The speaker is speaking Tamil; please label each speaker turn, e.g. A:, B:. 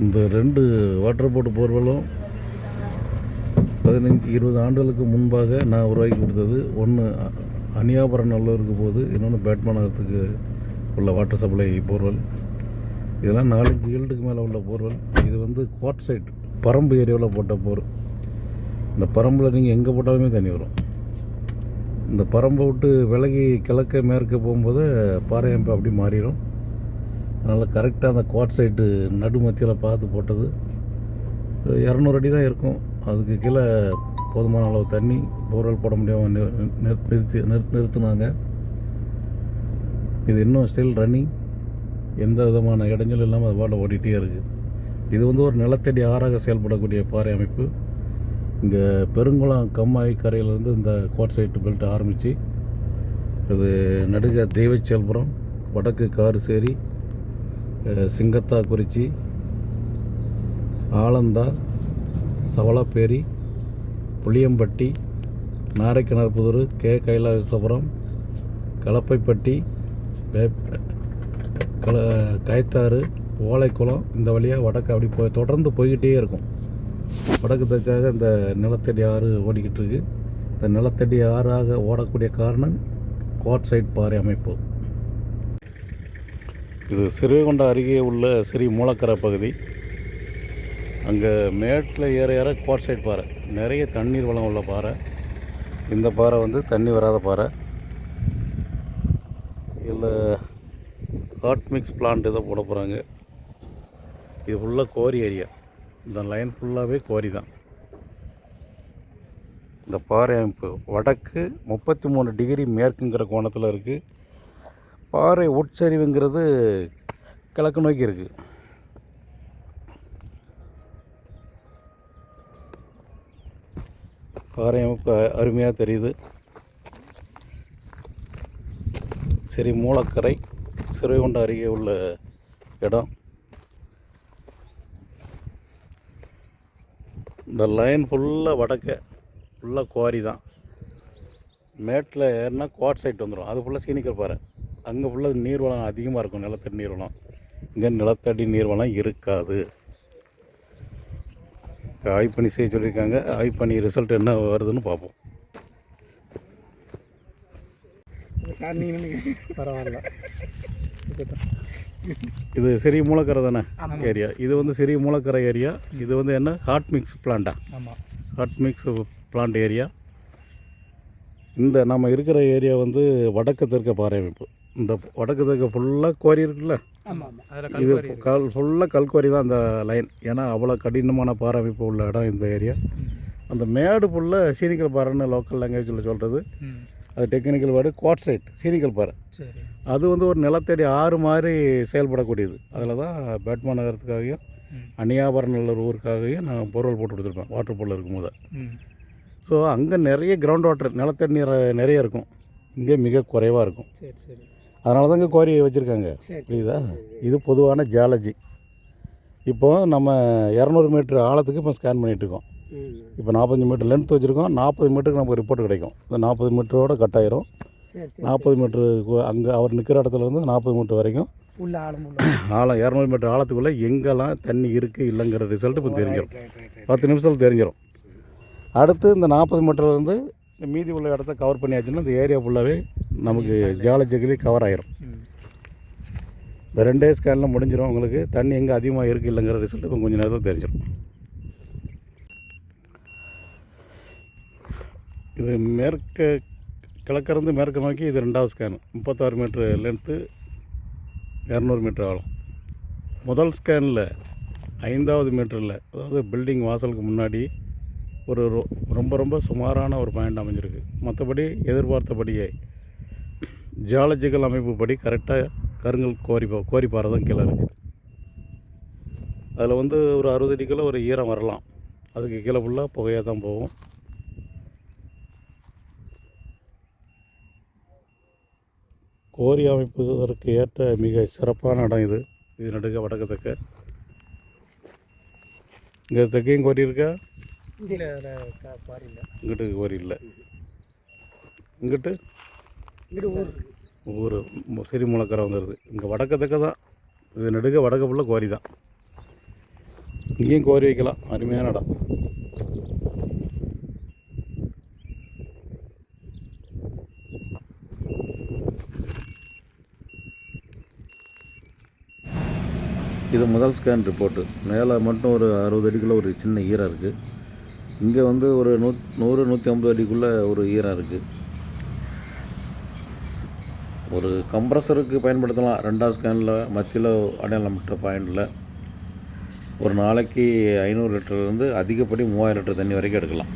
A: இந்த ரெண்டு வாட்டர் போட்டு போர்வலும் பதினஞ்சு இருபது ஆண்டுகளுக்கு முன்பாக நான் உருவாக்கி கொடுத்தது. ஒன்று அணியாபுரம் நல்லூருக்கு போகுது. இன்னொன்று பேட்மானகத்துக்கு உள்ள வாட்டர் சப்ளை போர்வெல். இதெல்லாம் நாலஞ்சு ஈல்டுக்கு மேலே உள்ள போர்வெல். இது வந்து கோட் சைட் பரம்பு ஏரியாவில் போட்ட போர். இந்த பரம்பில் நீங்கள் எங்கே போட்டாலுமே தண்ணி வரும். இந்த பரம்பை விட்டு விலகி கிழக்க மேற்க போகும்போது பாறை அப்படி மாறிடும். அதனால் கரெக்டாக அந்த கோட் சைட்டு நடுமத்தியில் பார்த்து போட்டது. இரநூறு அடி தான் இருக்கும். அதுக்கு கீழே போதுமான அளவு தண்ணி போர்வெல் போட முடியாமல் நிறுத்தி நிறு நிறுத்தினாங்க. இது இன்னும் ஸ்டில் ரன்னிங் எந்த விதமான இடைஞ்சலும் இல்லாமல் அது பாட்டில் ஓடிட்டே இருக்குது இது வந்து ஒரு நிலத்தடி ஆறாக செயல்படக்கூடிய பாறை அமைப்பு. இங்கே பெருங்குளம் கம்மாய் கரையிலேருந்து இந்த கோட் சைட்டு பெல்ட் ஆரம்பித்து இது நடுக தெய்வச்செல்புரம் வடக்கு காரசேரி சிங்கத்தா குறிச்சி ஆலந்தா சவளப்பேரி புளியம்பட்டி நாரைக்கிணறுபுதூர் கே. கைலாசபுரம் கலப்பைப்பட்டி கல கயத்தாறு ஓலைக்குளம் இந்த வழியாக வடக்கு அப்படி போய் தொடர்ந்து போய்கிட்டே இருக்கும். வடக்கு தெற்காக இந்த நிலத்தடி ஆறு ஓடிக்கிட்டு இருக்கு. இந்த நிலத்தடி ஆறாக ஓடக்கூடிய காரணம் கோட் சைட் பாறை அமைப்பு. இது சிறுவைகுண்டம் அருகே உள்ள சிறி மூலக்கரை பகுதி. அங்கே மேட்டில் ஏற ஏற கோட் சைட் பாறை. நிறைய தண்ணீர் வளம் உள்ள பாறை. இந்த பாறை வந்து தண்ணி வராத பாறை. இதில் ஹாட் மிக்ஸ் பிளான்ட் இதை போட போகிறாங்க இது ஃபுல்லாக கோரி ஏரியா இந்த லைன் ஃபுல்லாகவே கோரி தான். இந்த பாறை அமைப்பு வடக்கு முப்பத்தி மூணு டிகிரி மேற்குங்கிற கோணத்தில் இருக்குது பாறை உட்சரிவுங்கிறது கிழக்கு நோக்கி இருக்குது பாறை அமைப்பு அருமையாக தெரியுது. சரி மூலக்கரை சிறுவைகுண்ட அருகே உள்ள இடம். இந்த லைன் ஃபுல்லாக வடக்க ஃபுல்லாக குவாரி தான். மேட்டில் ஏறினா குவாட் சைட் வந்துடும் அது ஃபுல்லாக சீனிக்கர் பாறை. அங்கே ஃபுல்லாக நீர்வளம் அதிகமாக இருக்கும் நிலத்தடி நீர்வளம். இங்கே நிலத்தடி நீர்வளம் இருக்காது. ஆய்வு பண்ணி செய்ய சொல்லியிருக்காங்க. ஆய்வு பண்ணி ரிசல்ட் என்ன வருதுன்னு பார்ப்போம்.
B: சார் நீங்கள் பரவாயில்ல.
A: இது சிறிய மூலக்கரை தானே? ஏரியா. இது வந்து சிறிய மூலக்கரை ஏரியா. இது வந்து என்ன? ஹாட் மிக்ஸ் பிளான்ட்டா
B: ஆமாம்
A: ஹாட் மிக்ஸ் பிளான்ட் ஏரியா. இந்த நம்ம இருக்கிற ஏரியா வந்து வடக்கு தெற்க பாறை அமைப்பு. இந்த வடக்கு தெற்க ஃபுல்லாக குவாரி இருக்குல்ல?
B: ஆமாம் ஆமாம் அதில்
A: இது கல் ஃபுல்லாக கல்குவாரி தான் அந்த லைன் ஏன்னா அவ்வளோ கடினமான பாறை அமைப்பு உள்ள இடம் இந்த ஏரியா அந்த மேடு ஃபுல்லாக சீனிக்கல் பாறைன்னு லோக்கல் லாங்குவேஜில் சொல்கிறது அது டெக்னிக்கல் வேர்டு குவாட் சைட் சீனிக்கல் பாறை.
B: சரி.
A: அது வந்து ஒரு நிலத்தடி ஆறு மாதிரி செயல்படக்கூடியது. அதில் தான் பேட்மா நகரத்துக்காகவும் நல்லூர் ஊருக்காகவும் நான் பொருள் போட்டு கொடுத்துருப்பேன் வாட்டர் போலில் இருக்கும்போது ஸோ அங்கே நிறைய கிரவுண்ட் வாட்டர் நிலத்தடி நீர் நிறைய இருக்கும். இங்கே மிக குறைவாக இருக்கும்.
B: சரி சரி.
A: அதனால தான் இங்கே கோரி வச்சுருக்காங்க
B: சரி
A: புரியுதா இது பொதுவான ஜியாலஜி. இப்போ நம்ம இரநூறு மீட்டர் ஆழத்துக்கு இப்போ ஸ்கேன் பண்ணிகிட்டு இருக்கோம்
B: ம்
A: இப்போ நாற்பத்தஞ்சு மீட்டர் லென்த் வச்சுருக்கோம். நாற்பது மீட்டருக்கு நமக்கு ரிப்போர்ட் கிடைக்கும். இந்த நாற்பது மீட்டரோட கட் ஆயிரும். நாற்பது மீட்ரு அங்கே அவர் நிற்கிற இடத்துல இருந்து நாற்பது மீட்டர் வரைக்கும்
B: உள்ள ஆழம்
A: இரநூறு மீட்டர் ஆழத்துக்குள்ளே எங்கெல்லாம் தண்ணி இருக்குது இல்லைங்கிற ரிசல்ட் இப்போ தெரிஞ்சிடும் பத்து நிமிஷத்தில் தெரிஞ்சிடும் அடுத்து இந்த நாற்பது மீட்டர்லேருந்து இந்த மீதி உள்ள இடத்த கவர் பண்ணியாச்சுன்னா இந்த ஏரியா ஃபுல்லாகவே நமக்கு ஜியாலஜிக்கலி கவர் ஆயிரும். இந்த ரெண்டே ஸ்கேனில் முடிஞ்சிடும் உங்களுக்கு. தண்ணி எங்கே அதிகமாக இருக்குது இல்லைங்கிற ரிசல்ட் இப்போ கொஞ்சம் நேரத்தில் தெரிஞ்சிடும் இது மேற்க கிழக்கிருந்து மேற்கு நோக்கி இது ரெண்டாவது ஸ்கேன் முப்பத்தாறு மீட்ரு லென்த்து இரநூறு மீட்ரு ஆழம். முதல் ஸ்கேனில் ஐந்தாவது மீட்டரில் அதாவது பில்டிங் வாசலுக்கு முன்னாடி ஒரு ரொ- ரொம்ப ரொம்ப சுமாரான ஒரு பாயிண்ட் அமைஞ்சிருக்கு. மற்றபடி எதிர்பார்த்தபடியே ஜியாலஜிக்கல் அமைப்பு படி கரெக்டாக கருங்கல் கோரி பா- கோரி பாறை தான் கீழே இருக்குது அதில் வந்து ஒரு அறுபது அடிக்குள்ள ஒரு ஈரம் வரலாம். அதுக்கு கீழே ஃபுல்லாக புகையாக தான் போகும். கோரி அமைப்பதற்கு ஏற்ற மிக சிறப்பான இடம் இது. இது நடுக்க வடக்கு தெற்க இங்கே தெற்கையும் கோரி இருக்கா? இங்கிட்டு கோரி இல்லை. இங்கிட்டு
B: இங்கிட்டு ஊர்
A: ஊர் சிறி முளக்கரை வந்துடுது இங்கே வடக்க தக்க தான். இது நெடுக வடக்க ஃபுல்லாக கோரி தான். இங்கேயும் கோரி வைக்கலாம். அருமையான இடம். இது முதல் ஸ்கேன் ரிப்போர்ட்டு மேலே மட்டும் ஒரு அறுபது அடிக்குள்ளே ஒரு சின்ன ஈரம் இருக்குது இங்கே வந்து ஒரு நூ நூறு நூற்றி ஐம்பது அடிக்குள்ளே ஒரு ஈரம் இருக்குது ஒரு கம்ப்ரஸருக்கு பயன்படுத்தலாம். ரெண்டாவது ஸ்கேனில் மத்தியில் அடையாளம் பெற்ற பாயிண்டில் ஒரு நாளைக்கு ஐநூறு லிட்டர்லேருந்து அதிகப்படி மூவாயிரம் லிட்டர் தண்ணி வரைக்கும் எடுக்கலாம்.